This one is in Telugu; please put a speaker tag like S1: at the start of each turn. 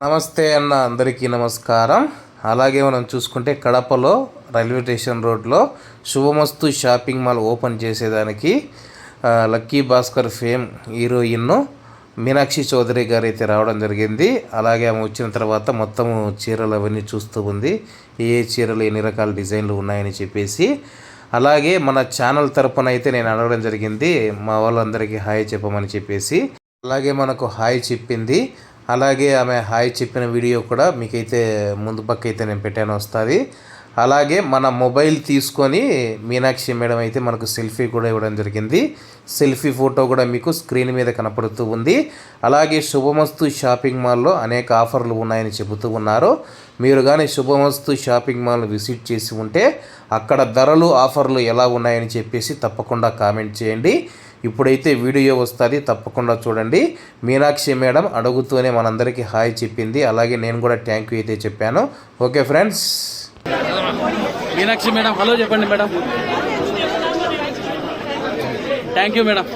S1: నమస్తే అన్న అందరికీ నమస్కారం. అలాగే మనం చూసుకుంటే కడపలో రైల్వే స్టేషన్ రోడ్లో శుభమస్తు షాపింగ్ మాల్ ఓపెన్ చేసేదానికి lucky Bhaskar fame heroine Meenakshi Chowdary గారు అయితే రావడం జరిగింది. అలాగే ఆమె వచ్చిన తర్వాత మొత్తము చీరలు అవన్నీ చూస్తూ ఉంది. ఏ ఏ చీరలు ఎన్ని రకాల డిజైన్లు ఉన్నాయని చెప్పేసి. అలాగే మన ఛానల్ తరపున అయితే నేను అడగడం జరిగింది. మా వాళ్ళందరికీ హాయ్ చెప్పమని చెప్పేసి. అలాగే మనకు హాయ్ చెప్పింది అలాగే ఆమె హాయ్ చెప్పిన వీడియో కూడా మీకైతే ముందు పక్క అయితే నేను పెట్టాను వస్తుంది. అలాగే మన మొబైల్ తీసుకొని మీనాక్షి మేడం అయితే మనకు సెల్ఫీ కూడా ఇవ్వడం జరిగింది. సెల్ఫీ ఫోటో కూడా మీకు స్క్రీన్ మీద కనపడుతూ ఉంది. అలాగే శుభమస్తు షాపింగ్ మాల్లో అనేక ఆఫర్లు ఉన్నాయని చెబుతూ ఉన్నారు. మీరు కానీ శుభమస్తు షాపింగ్ మాల్ విజిట్ చేసి ఉంటే అక్కడ ధరలు ఆఫర్లు ఎలా ఉన్నాయని చెప్పేసి తప్పకుండా కామెంట్ చేయండి. ఇప్పుడైతే వీడియో వస్తుంది తప్పకుండా చూడండి. మీనాక్షి మేడం అడుగుతూనే మనందరికీ హాయ్ చెప్పింది అలాగే నేను కూడా థ్యాంక్ యూ అయితే చెప్పాను. Okay friends
S2: Meenakshi madam hello చెప్పండి మేడం. Thank you madam